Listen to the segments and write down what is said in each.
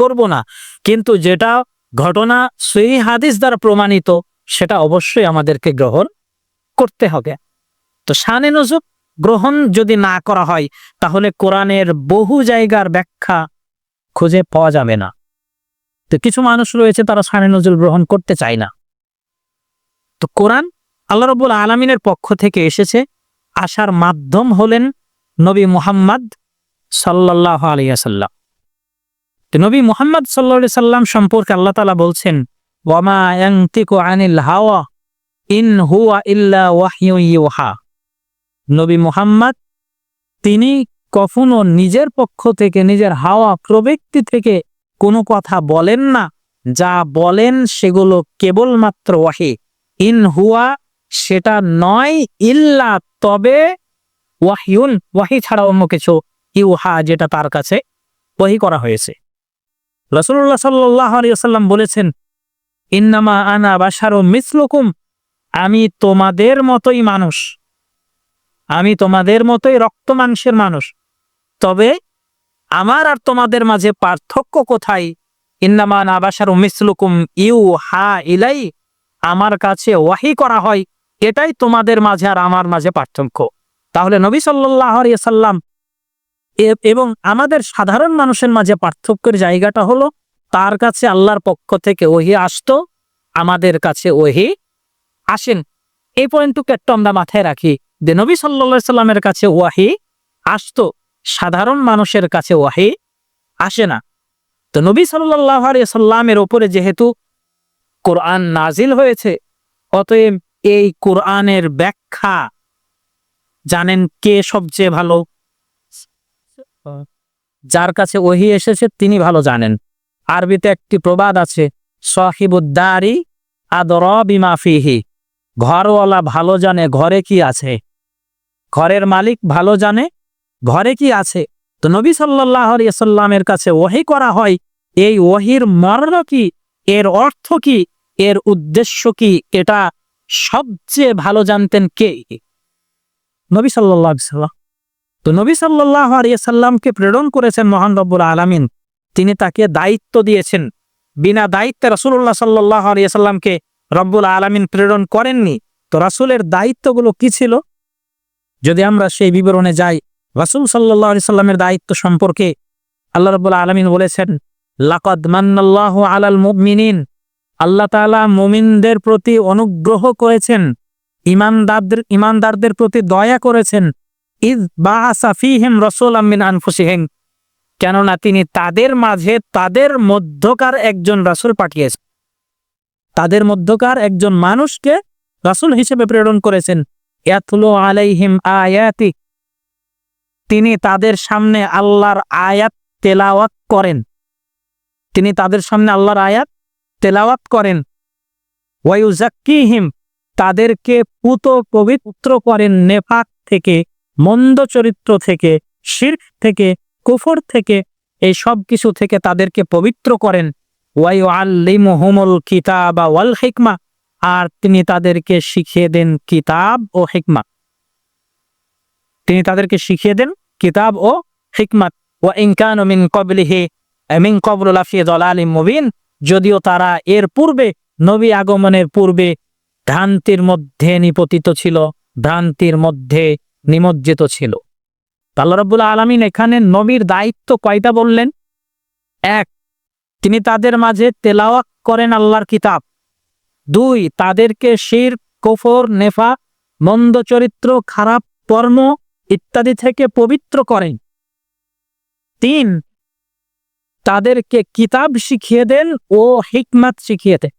করব না। কিন্তু যেটা ঘটনা সেই হাদিস দ্বারা প্রমাণিত, সেটা অবশ্যই আমাদেরকে গ্রহণ করতে হবে। তো শানে নজুব গ্রহণ যদি না করা হয়, তাহলে কোরআনের বহু জায়গার ব্যাখ্যা খুঁজে পাওয়া যাবে না। তো কিছু মানুষ রয়েছে, তারা শানে নজরুল গ্রহণ করতে চায় না। তো কোরআন আল্লাহ রবুল আলমিনের পক্ষ থেকে এসেছে, আসার মাধ্যম হলেন নবী মুহাম্মদ সাল্লাহ আলিয়াসাল্লাম নবী মোহাম্মদ সাল্লাহ সাল্লাম সম্পর্কে আল্লাহ তালা বলছেন, ওয়ামা ইয়াংতিকু আনিল হাওয়া ইন হুয়া ইল্লা ওয়াহিউ ইউহা। নবী মুহাম্মদ, তিনি কখনো নিজের পক্ষ থেকে, নিজের হাওয়া প্রবৃত্তি থেকে কোনো কথা বলেন না। যা বলেন সেগুলো কেবলমাত্র ওয়াহি। ইন হুয়া সেটা নয়, ইল্লা তবে ওয়াহিউন ওয়াহি ছাড়া অন্য কিছু ইউহা যেটা তার কাছে ওয়াহি করা হয়েছে। রসুল্লাহ সাল্লাহ আলিয়াল্লাম বলেছেন, ইন্নামা আনা বাসারো মিসলুকুম। আমি তোমাদের মতোই মানুষ। আমি তোমাদের মতোই রক্ত মাংসের মানুষ। তবে আমার আর তোমাদের মাঝে পার্থক্য কোথায়? ইন্নামা না বাসারো মিসলুকুম ইউ হা ইলাই। আমার কাছে ওয়াহি করা হয়। এটাই তোমাদের মাঝে আর আমার মাঝে পার্থক্য। তাহলে নবী সাল্লাহ সাল্লাম এবং আমাদের সাধারণ মানুষের মাঝে পার্থক্যের জায়গাটা হলো, তার কাছে আল্লাহর পক্ষ থেকে ওহি আসতো, আমাদের কাছে ওহি আসেন। এই পয়েন্টটুকু একটু আমরা মাথায় রাখি, যে নবী সাল্লা সাল্লামের কাছে ওয়াহি আসতো, সাধারণ মানুষের কাছে ওয়াহি আসে না। তো নবী সাল্লাহ সাল্লামের ওপরে যেহেতু কোরআন নাজিল হয়েছে, অতএব এই কোরআনের ব্যাখ্যা জানেন কে সবচেয়ে ভালো যার কাছে ওহি এসেছে, তিনি ভালো জানেন। আরবিতে একটি প্রবাদ আছে, সাহিবুদ্দারি আদর বিমাফিহি ঘরওয়ালা ভালো জানে ঘরে কি আছে ঘরের মালিক ভালো জানে ঘরে কি আছে তো নবী সাল্লাহ কাছে ওহি করা হয়, এই ওহির মর্ম কি? এর অর্থ কি? এর উদ্দেশ্য কি? এটা সবচেয়ে ভালো জানতেন কে? নবী সাল্লাহ সাল্লাম তো নবী সাল্লাহ সাল্লামকে প্রেরণ করেছেন মহান রব্বুল আলমিন। তিনি তাকে দায়িত্ব দিয়েছেন। বিনা দায়িত্বে রসুল্লাহ সাল্লাহ সাল্লামকে রব্বুল আলমিন প্রেরণ করেননি। তো রাসুলের দায়িত্বগুলো কি ছিল? যদি আমরা সেই বিবরণে যাই, রাসুল সাল্লাহ সাল্লামের দায়িত্ব সম্পর্কে আল্লাহ রব্বুল আলমিন বলেছেন, লাকদ মান্নাল্লাহ আলাল মুমিনিন। আল্লাহ তালা মুমিনদের প্রতি অনুগ্রহ করেছেন, ইমানদারদের ইমানদারদের প্রতি দয়া করেছেন। ইদ বা রসুল আমিন আনফুসিহিম। কেননা তিনি তাদের মাঝে, তাদের মধ্যকার একজন রাসুল পাঠিয়েছেন। তাদের মধ্যকার একজন মানুষকে রাসুল হিসেবে প্রেরণ করেছেন। আলাইহিম আয়াতি। তিনি তাদের সামনে আল্লাহর আয়াত তেলাওয়াত করেন। তিনি তাদের সামনে আল্লাহর আয়াত তেলাওয়াত করেন। ওয়াইউজাক্কিহিম তাদেরকে পুত পবিত্র করেন নেফাক থেকে। মন্দ চরিত্র থেকে, শির্ক থেকে, কুফর থেকে, এই সব কিছু থেকে তাদেরকে পবিত্র করেন। ওয়াই আল্লিমুহুমুল কিতাব ওয়াল হিকমা, আর তিনি তাদেরকে শিখিয়ে দেন কিতাব ও হিকমা। তিনি তাদেরকে শিখিয়ে দেন কিতাব ও হিকমাত ও ইনকান মিন কবলিহি, মিন কবরুল আফিয়ে দলাল মুবিন, যদিও তারা এর পূর্বে, নবী আগমনের পূর্বে ভ্রান্তির মধ্যে নিপতিত ছিল। ভ্রান্তির মধ্যে নিমজ্জিত ছিল। আল্লাহ রব্বুল আলমিন এখানে নবীর দায়িত্ব কয়টা বললেন? এক, তিনি তাদের মাঝে তেলাওয়াক করেন আল্লাহর কিতাব। দুই, তাদেরকে শির, কফর, নেফা, মন্দ চরিত্র, খারাপ কর্ম ইত্যাদি থেকে পবিত্র করেন। তিন, তাদেরকে কিতাব শিখিয়ে দেন ও হিকমাত শিখিয়ে দেন।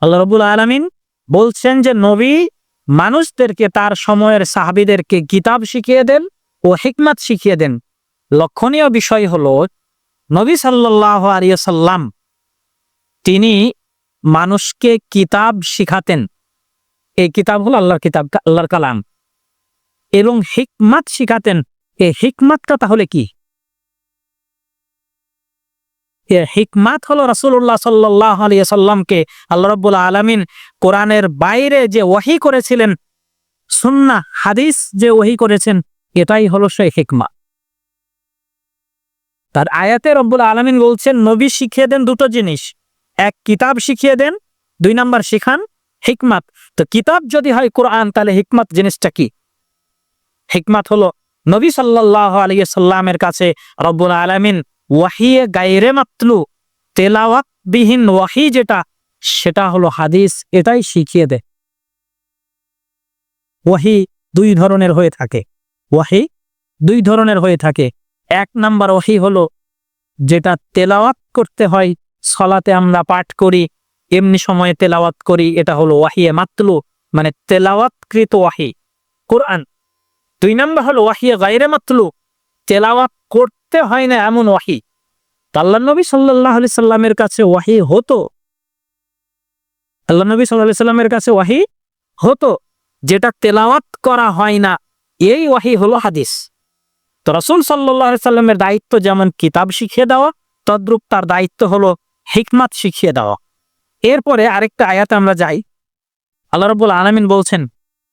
আল্লাহ রবুল আলমিন বলছেন যে, নবী মানুষদেরকে তার সময়ের সাহাবিদেরকে কিতাব শিখিয়ে দেন ও হিকমাত শিখিয়ে দেন। লক্ষণীয় বিষয় হল, নবী সাল্লাহ তিনি মানুষকে কিতাব শিখাতেন। এই কিতাব হল আল্লাহর কিতাব, আল্লাহর কালাম। এবং হিকমাত শিখাতেন। এই হিকমাতটা তাহলে কি? হিকমাত হলো রাসুল্লাহ সাল্লাহ আলিয়া সাল্লামকে আল্লাহ রব্বুল আলমিন কোরআনের বাইরে যে ওয়াহি করেছিলেন সুন্না হাদিস যে ওহি করেছেন, এটাই হলো সেই হিকমা তার আয়াতে রব্বুল আলমিন বলছেন, নবী শিখিয়ে দেন দুটো জিনিস। এক, কিতাব শিখিয়ে দেন। দুই নাম্বার, শিখান হিকমাত। তো কিতাব যদি হয় কোরআন, তাহলে হিকমাত জিনিসটা কি? হিকমাত হলো নবী সাল্লাহ আলিয়া সাল্লামের কাছে রব্বুল আলমিন ওয়াহিয়ে গাইরে মাতলু, তেলাওয়াত বিহীন ওয়াহি যেটা, সেটা হলো হাদিস, এটাই শিখিয়ে দেয় ওয়াহি দুই ধরনের হয়ে থাকে। ওয়াহি দুই ধরনের হয়ে থাকে। এক নাম্বার ওয়াহি হলো যেটা তেলাওয়াত করতে হয়, সলাতে আমরা পাঠ করি, এমনি সময়ে তেলাওয়াত করি, এটা হলো ওয়াহিয়ে মাতলু মানে তেলাওয়াতকৃত ওয়াহি। কোরআন। দুই নাম্বার হলো ওয়াহিয়ে গাইরে মাতলু, তেলাওয়াত করতে হয় না এমন ওয়াহি। আল্লাহ নবী সাল্লাহ আলি সাল্লামের কাছে ওয়াহি হতো? আল্লাহ নবী সাল্লাহ সাল্লামের কাছে ওয়াহি হতো? যেটা তেলাওয়াত করা হয় না। এই ওয়াহি হলো হাদিস। তো রসুল সাল্লাহ সাল্লামের দায়িত্ব যেমন কিতাব শিখিয়ে দেওয়া, তদ্রূপ তার দায়িত্ব হলো হিকমাত শিখিয়ে দেওয়া। এরপরে আরেকটা আয়াতে আমরা যাই। আল্লাহ রব্বুল আলমিন বলছেন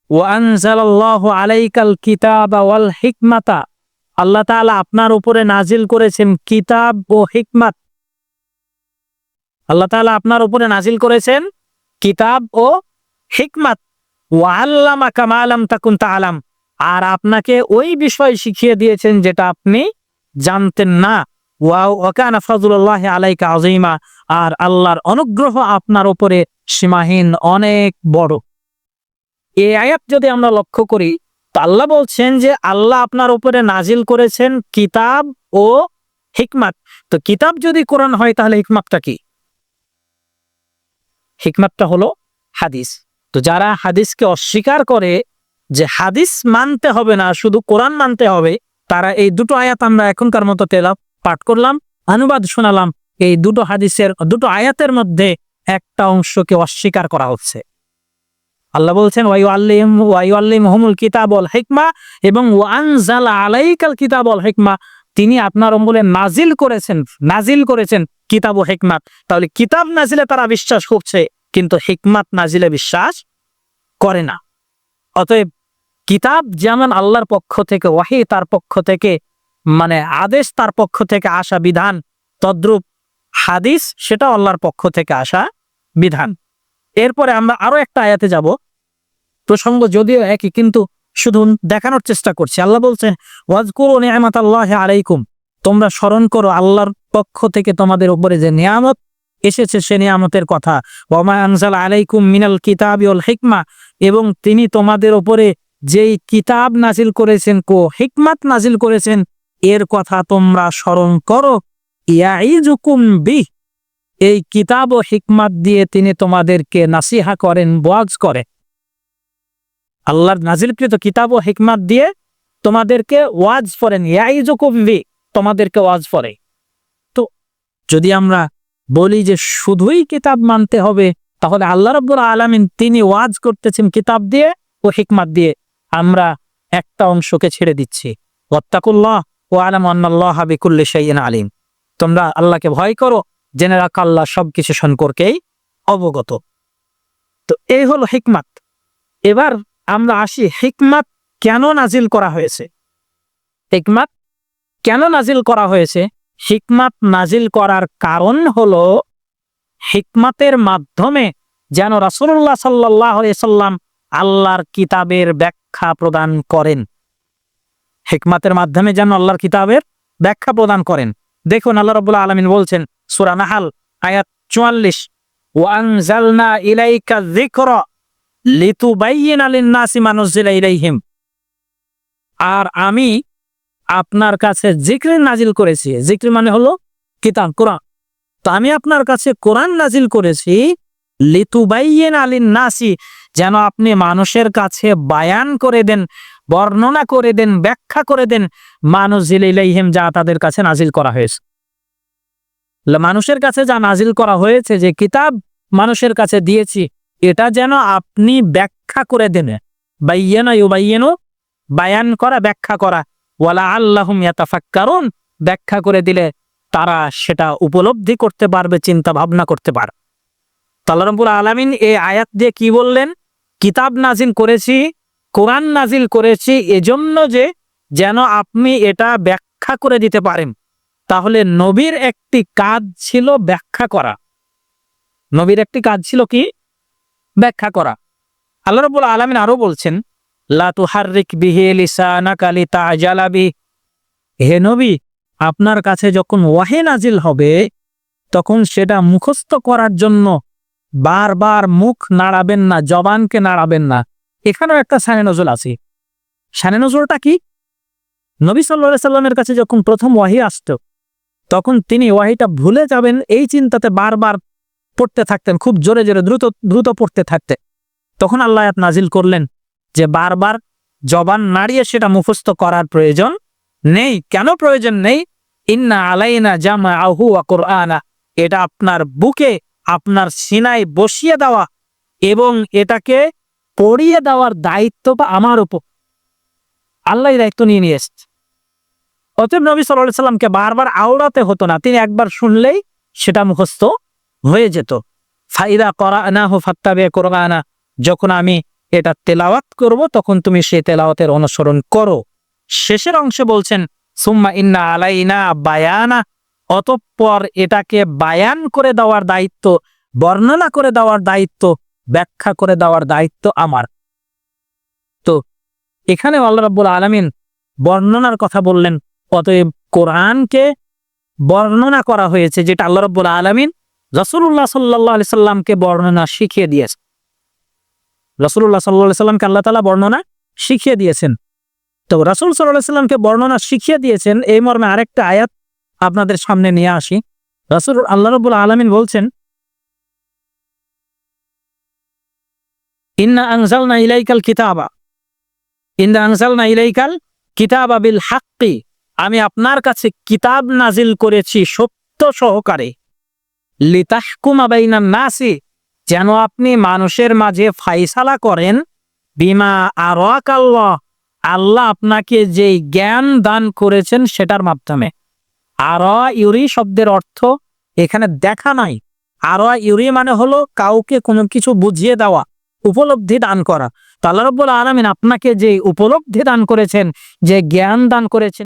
ওয়ানজালাল্লাহু আলাইকাল কিতাবা ওয়াল হিকমাতা। আল্লাহ তাআলা আপনার উপরে নাজিল করেছেন কিতাব ও হিকমাত। আল্লাহ তাআলা আপনার উপরে নাজিল করেছেন কিতাব ও হিকমাত। ওয়াল্লামা কামালাম তাকুন তাআলাম। আর আপনাকে ওই বিষয় শিখিয়ে দিয়েছেন যেটা আপনি জানতেন না। ওয়াও ওয়াকানা ফজলুল্লাহ আলাইকা আজিমা আর আল্লাহর অনুগ্রহ আপনার উপরে সীমাহীন অনেক বড়। এই আয়াত যদি আমরা লক্ষ্য করি তো আল্লাহ বলছেন যে আল্লাহ আপনার উপরে নাজিল করেছেন কিতাব ও হিকমাত। তো কিতাব যদি কোরআন হয় তাহলে হিকমাতটা কি? হিকমাতটা হলো হাদিস। তো যারা হাদিসকে অস্বীকার করে যে হাদিস মানতে হবে না, শুধু কোরআন মানতে হবে, তারা এই দুটো আয়াত আমরা এখনকার মতো তেলাপ পাঠ করলাম, অনুবাদ শোনালাম। এই দুটো হাদিসের, দুটো আয়াতের মধ্যে একটা অংশকে অস্বীকার করা হচ্ছে। আল্লাহ বলছেন ওয়াইউ আল্লিম ওয়াইউ আল্লিম হমুল কিতাবল হিকমা এবং ওয়ানজাল আলাইকাল কিতাবল হিকমা তিনি আপনার অম্বলে নাজিল করেছেন নাজিল করেছেন কিতাব ও হিকমাত। তাহলে কিতাব নাজিলে তারা বিশ্বাস করছে, কিন্তু হিকমাত নাজিলে বিশ্বাস করে না। অতএব কিতাব যেমন আল্লাহর পক্ষ থেকে ওয়াহি, তার পক্ষ থেকে মানে আদেশ, তার পক্ষ থেকে আসা বিধান, তদ্রূপ হাদিস সেটা আল্লাহর পক্ষ থেকে আসা বিধান। এরপরে আমরা আরও একটা আয়াতে যাব। প্রসঙ্গ যদিও একই, কিন্তু শুধু দেখানোর চেষ্টা করছি। আল্লাহ বলছেন ওয়াজকুরু নিয়ামাত আল্লাহ আলাইকুম। তোমরা স্মরণ করো, আল্লাহর পক্ষ থেকে তোমাদের উপরে যে নিয়ামত এসেছে, সে নিয়ামতের কথা। ওমা আনজাল আলাইকুম মিনাল কিতাবিউল হিকমা। এবং তিনি তোমাদের উপরে যেই কিতাব নাজিল করেছেন, কো হিকমাত নাজিল করেছেন, এর কথা তোমরা স্মরণ করো। ইয়াইজুকুম বিহ। এই কিতাব ও হিকমাত দিয়ে তিনি তোমাদেরকে নাসিহা করেন ওয়াজ করে। আল্লাহর নাজিলকৃত কিতাব ও হিকমাত দিয়ে তোমাদেরকে ওয়াজ বি তোমাদেরকে ওয়াজ করে তো যদি আমরা বলি যে শুধুই কিতাব মানতে হবে, তাহলে আল্লাহ রব্বুল আলমিন তিনি ওয়াজ করতেছেন কিতাব দিয়ে ও হিকমাত দিয়ে। আমরা একটা অংশকে ছেড়ে দিচ্ছি। ওত্তাকুল্লাহ ও আলম আন্নাল্লাহ বিকুল্লি সাইন আলিম। তোমরা আল্লাহকে ভয় করো জেনে রাখা আল্লাহ সবকিছু সম্পর্কেই অবগত। তো এই হলো হিকমাত। এবার আমরা আসি হিকমাত কেন নাজিল করা হয়েছে? হিকমাত কেন নাজিল করা হয়েছে? হিকমাত নাজিল করার কারণ হলো হিকমাতের মাধ্যমে যেন রাসুল্লাহ সাল্লাহ সাল্লাম আল্লাহর কিতাবের ব্যাখ্যা প্রদান করেন। হিকমাতের মাধ্যমে যেন আল্লাহর কিতাবের ব্যাখ্যা প্রদান করেন। দেখুন আল্লাহ রবুল্লাহ আলমিন বলছেন সুরা নাহাল, আয়াত চুয়াল্লিশ। ইলাইকা লিন-নাসি ইলাইহিম। আর আমি আপনার কাছে নাজিল করেছি। মানে হলো কিতাব, কোরআন। তো আমি আপনার কাছে কোরআন নাজিল করেছি, লিতুবাইয়িনা লিন-নাসি যেন আপনি মানুষের কাছে বায়ান করে দেন, বর্ণনা করে দেন, ব্যাখ্যা করে দেন মানুষ ইলাইহিম যা তাদের কাছে নাজিল করা হয়েছে। মানুষের কাছে যা নাজিল করা হয়েছে যে কিতাব মানুষের কাছে দিয়েছি, এটা যেন আপনি ব্যাখ্যা করে দেন। বাইয়ানা ইউবাইয়ানো বায়ান করা, ব্যাখ্যা করা। ওয়ালা আল্লাহুম ইয়াতাফাক্কারুন, ব্যাখ্যা করে দিলে তারা সেটা উপলব্ধি করতে পারবে, চিন্তা ভাবনা করতে পারবে। তাল্লা রব্বুল আলামিন এই আয়াত দিয়ে কি বললেন? কিতাব নাজিল করেছি, কোরআন নাজিল করেছি, এজন্য যে যেন আপনি এটা ব্যাখ্যা করে দিতে পারেন। তাহলে নবীর একটি কাজ ছিল ব্যাখ্যা করা। নবীর একটি কাজ ছিল কি? ব্যাখ্যা করা। আল্লাহ রাব্বুল আলামিন আরও বলছেন, লা তুহাররিক বিহি লিসানাকা লিতাজালা বি হে নবী, আপনার কাছে যখন ওয়াহে নাজিল হবে, তখন সেটা মুখস্থ করার জন্য বারবার মুখ নাড়াবেন না, জবানকে নাড়াবেন না। এখানেও একটা সানে নজল আছে। সানে নজরটা কি? নবী সাল্লাহ সাল্লামের কাছে যখন প্রথম ওয়াহি আসত তখন তিনি ওয়াহিটা ভুলে যাবেন, এই চিন্তাতে বারবার পড়তে থাকতেন, খুব জোরে জোরে দ্রুত দ্রুত পড়তে থাকতে তখন আল্লাহ নাজিল করলেন যে বারবার জবান নাড়িয়ে সেটা মুখস্থ করার প্রয়োজন নেই। কেন প্রয়োজন নেই? ইন্না আলাইনা জামা আহু আনা এটা আপনার বুকে, আপনার সিনায় বসিয়ে দেওয়া এবং এটাকে পড়িয়ে দেওয়ার দায়িত্ব বা আমার উপর। আল্লাহ দায়িত্ব নিয়ে নিয়ে এসছে। অতএব নবী সাল্লাহ সাল্লামকে বারবার আওড়াতে হতো না। তিনি একবার শুনলেই সেটা মুখস্থ হয়ে যেত। ফাইদা করা না হো ফাত্তাবে কোরআনা, যখন আমি এটা তেলাওয়াত করব, তখন তুমি সেই তেলাওয়াতের অনুসরণ করো। শেষের অংশে বলছেন, সুম্মা ইন্না আলাইনা বায়ানা অতঃপর এটাকে বায়ান করে দেওয়ার দায়িত্ব, বর্ণনা করে দেওয়ার দায়িত্ব, ব্যাখ্যা করে দেওয়ার দায়িত্ব আমার। তো এখানে আল্লাহ রাব্বুল আলামিন বর্ণনার কথা বললেন অতএব কোরআনকে বর্ণনা করা হয়েছে, যেটা আল্লাহ রাব্বুল আলামিন রসুল্লাহ সাল্লাহ আলি সাল্লামকে বর্ণনা শিখিয়ে দিয়েছে রসুল্লাহ সাল্লাহ সাল্লামকে আল্লাহ তালা বর্ণনা শিখিয়ে দিয়েছেন। তো রাসুল সাল্লাহ সাল্লামকে বর্ণনা শিখিয়ে দিয়েছেন, এই মর্মে আরেকটা আয়াত আপনাদের সামনে নিয়ে আসি। রাসুল আল্লাহ রবুল আলমিন বলছেন, ইন্না আনজালনা ইলাইকাল কিতাবা। ইন্না না ইলাইকাল কিতাবা বিল হাক্কি। আমি আপনার কাছে কিতাব নাজিল করেছি সত্য সহকারে। লিতাহকুমা নাসি, যেন আপনি মানুষের মাঝে ফাইসালা করেন। বিমা আরাক আল্লাহ আল্লাহ আপনাকে যেই জ্ঞান দান করেছেন সেটার মাধ্যমে। আর ইউরি শব্দের অর্থ এখানে দেখা নাই। আর ইউরি মানে হলো কাউকে কোনো কিছু বুঝিয়ে দেওয়া, উপলব্ধি দান করা। তো আল্লাহ রব্বুল আলমিন আপনাকে যে উপলব্ধি দান করেছেন, যে জ্ঞান দান করেছেন